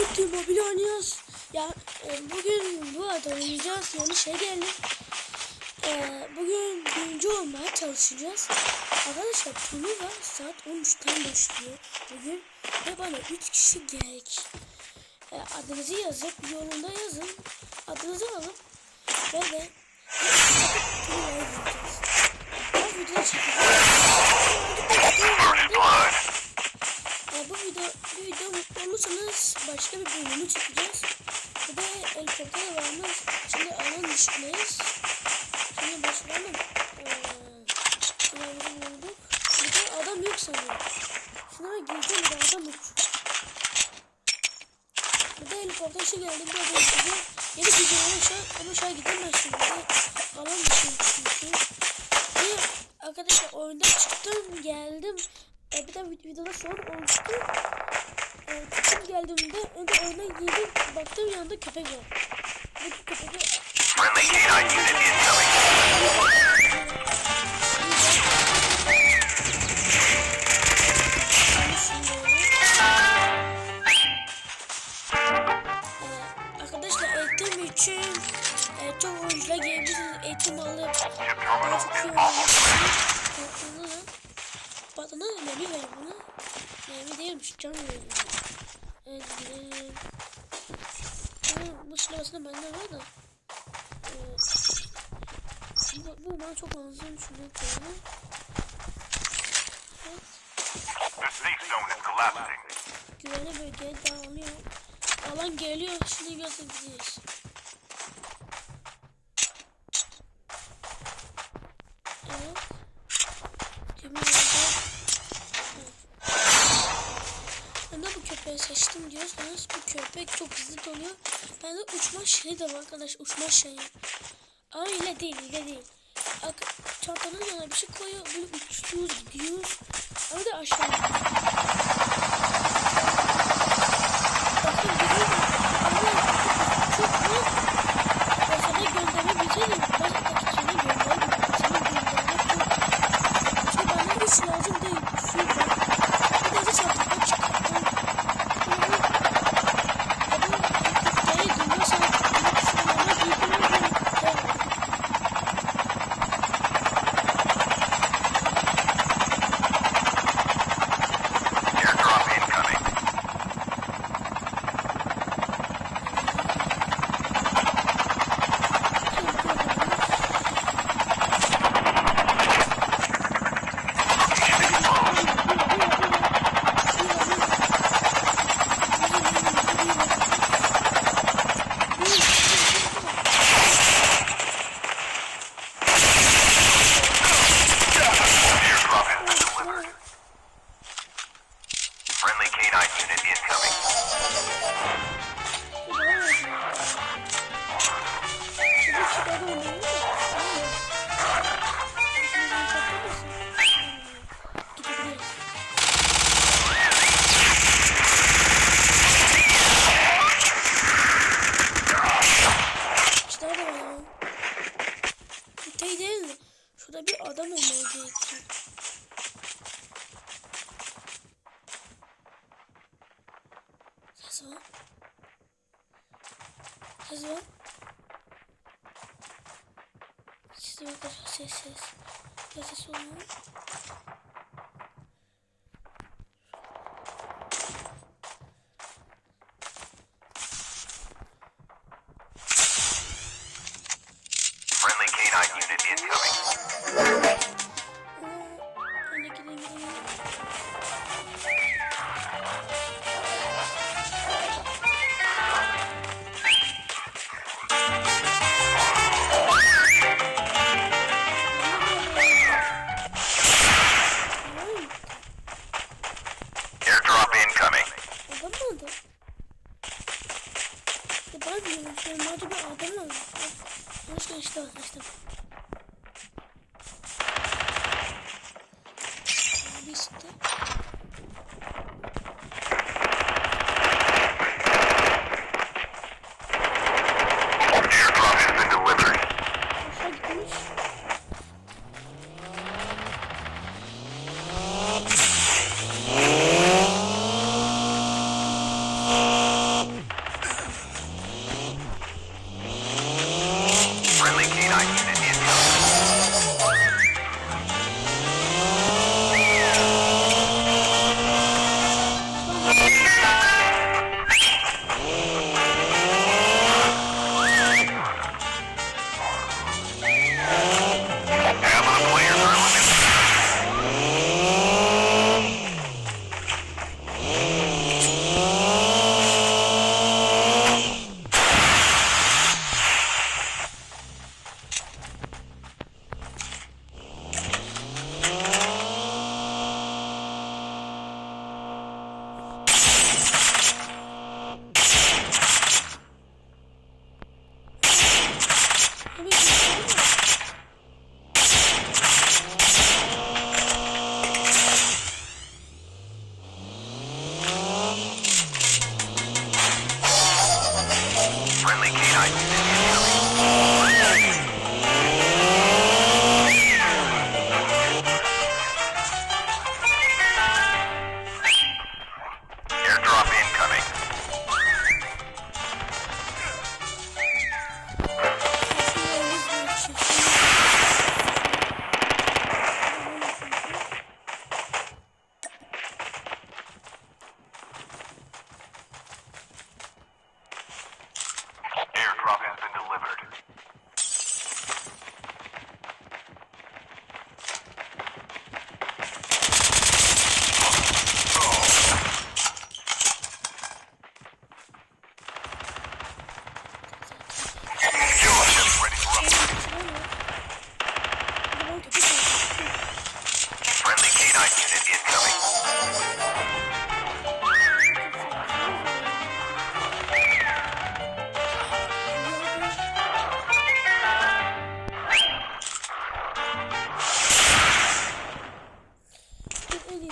Kutu mobil oynuyoruz. Ya e, bugün bu arada oynayacağız. Yeni şey geldi. E, bugün birinci olmaya çalışacağız. Arkadaşlar turnuva saat 13'ten başlıyor bugün. Ve bana 3 kişi gerek. E, adınızı yazıp yolunda yazın. Adınızı alıp ve de turnuvaya gireceğiz. Ben video çekeceğim. Ya bu video, bu video mutlu olursanız başka bir bölümü çekeceğiz. Bir de helikopter varmış. Şimdi alan dışındayız. Şimdi başlayalım. Ee, bulduk. Bir de adam yok sanıyorum. Şuna gireceğim bir adam yok. Bir de helikopter şey geldi. Bir adam size yeni gidiyorum şu an. Ama şu an gidemez şimdi. Alan. Ve arkadaşlar oyundan çıktım geldim. E, bir de vid- videoda sorun olmuştu. E, çıktım geldiğimde önce oyuna girdim. Baktım yanında köpek var. Bu köpek Güvenli bölgeye dağılıyor. Alan geliyor. Şimdi. Demir oldu. Evet. Ben de bu köpeği seçtim diyorsanız bu köpek çok hızlı doluyor. Bende uçma şeyi de var arkadaş uçma şeyi. Ama ile değil ile değil. Çantanın yanına bir şey koyuyor. Böyle uçuyoruz gidiyoruz. Ama da aşağı. siempre con los S. Los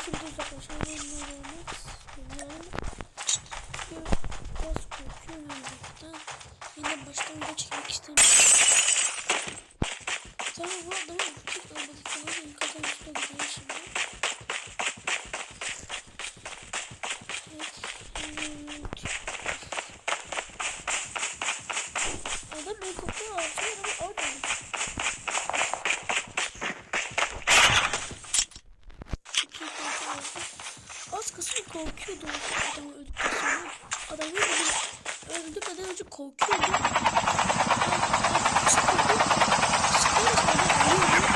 Şimdi uzaklaşan bunlar olmaz. Bunlar biraz korkuyorum bundan. Yine baştan da çekmek istemiyorum. Sonra bu adamın küçük olmadık falan benim kazançta gidiyor şimdi. Kısmı korkuyordu adamı öldükten sonra. Adam öldü. Öldükten önce korkuyordu. Sıkıldı. Sıkıldı. Sonra ölüyordu.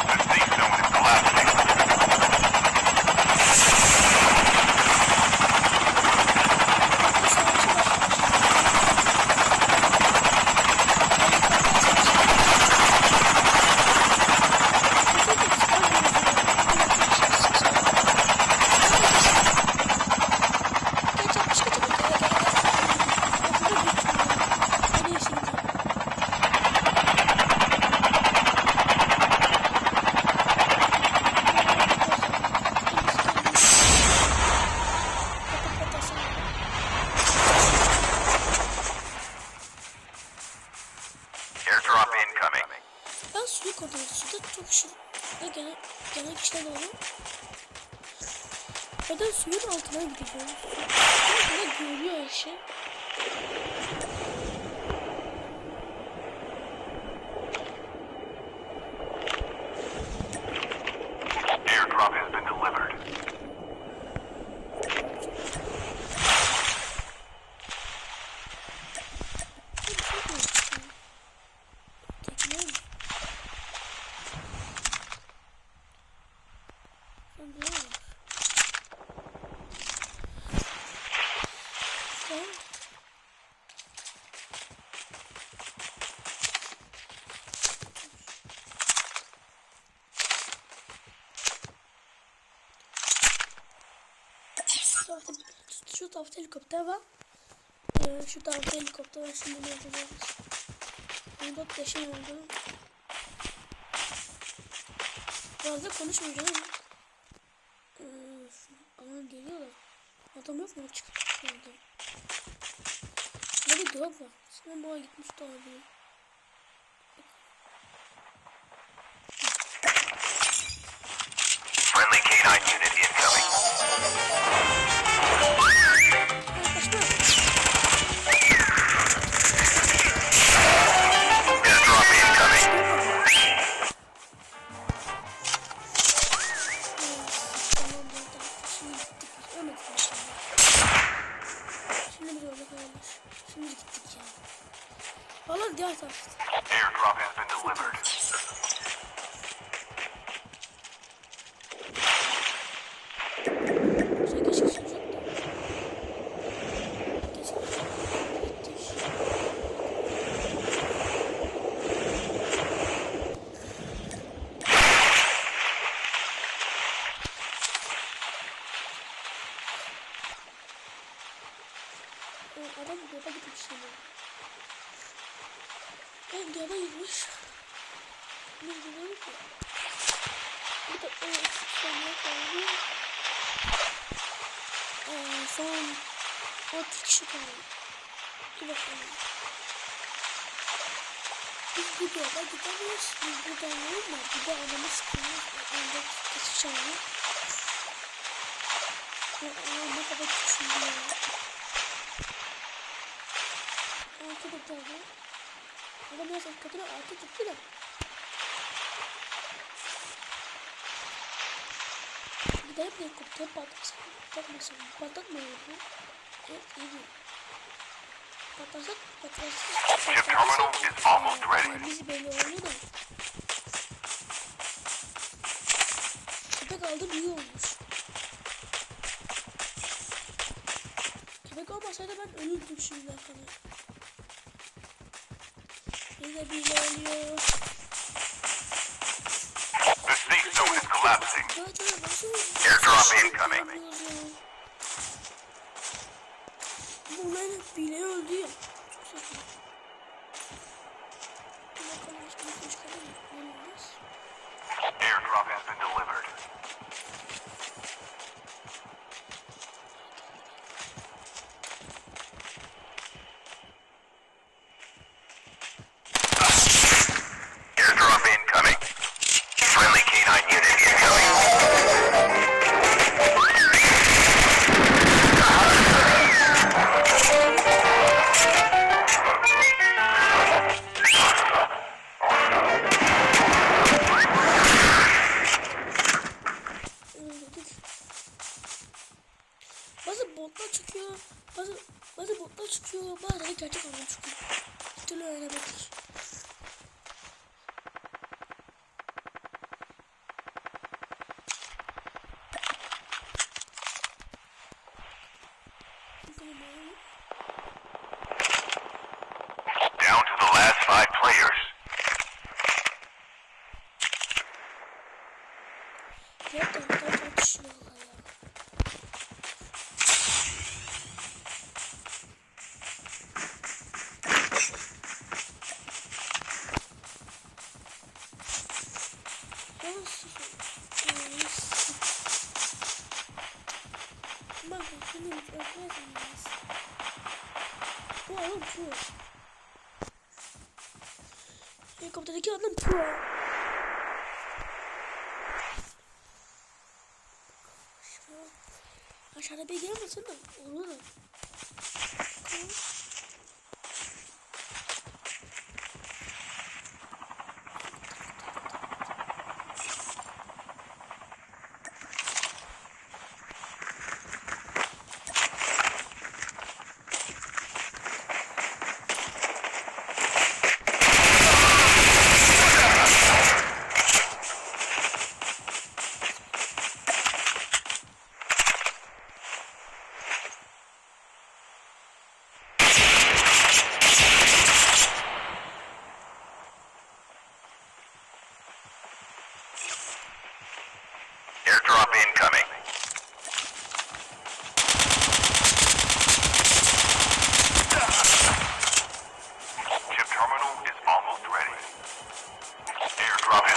The safe zone is collapsing. Airdrop incoming. Ben suyu kontrol Suda çok Suda gelen, gelen kişiler oluyor. Ben suyun altına gidiyorum. Su görüyor şey. Airdrop has been delivered. Şu tarafta helikopter var. Ee, şu tarafta helikopter var. Şimdi ne yapacağız? 14 yaşım oldu. Fazla konuşmayacağım. Ee, ama geliyorlar. Adam yok mu? Adam. Böyle drop var. Sana boğa gitmiş de olabilir. Şimdi gittik ya. Valla diğer tarafta. Airdrop has been delivered. Adam yola gitmiş şimdi. Ben yola gitmiş. Ne gidiyorum ki? Bir de o saniye kaldı. Ee, son 6 kişi kaldı. Bir bakalım. Biz bu yola gidemeyiz. Biz buradan değil mi? Bir de adamı sıkıyoruz. Onda kaçış alanı. Ve o ne kadar küçüldü ya. Arkada da Adam biraz arkadına altı tuttu da. Bir de hep helikopter patlasın. Patlatmasın. Patlatmayalım. Evet iyi. Patlasak patlasın. Ready. Bizi belli oluyor da. Köpek aldı büyü olmuş. Köpek olmasaydı ben ölürdüm şimdi kadar. Burada bile ölüyor. The snake zone is collapsing. Airdrop incoming. Bunlar bile öldü ya. Airdrop has been delivered. Şunu öpmez miyiz? Bu oğlum pro. Helikopterdeki adam pro. Aşağıda bir gelmesin de olur.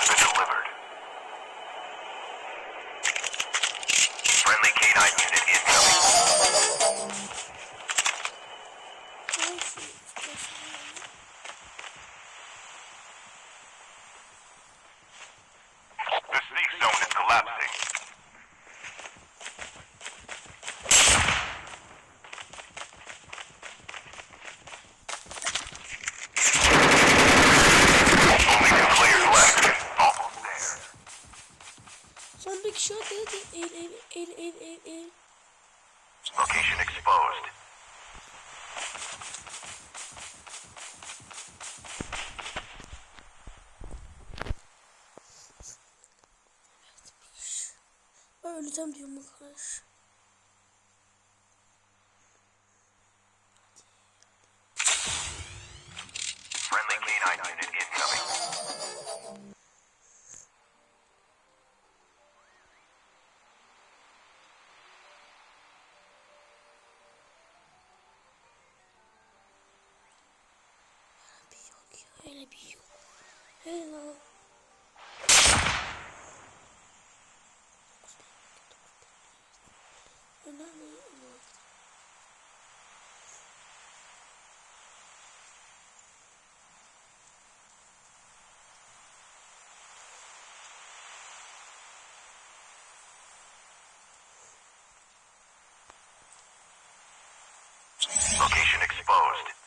has been delivered. aşağıda ev ev ev ev ev ev. Location exposed. Öleceğim diyorum arkadaş. gonna be you. Hello. Location exposed.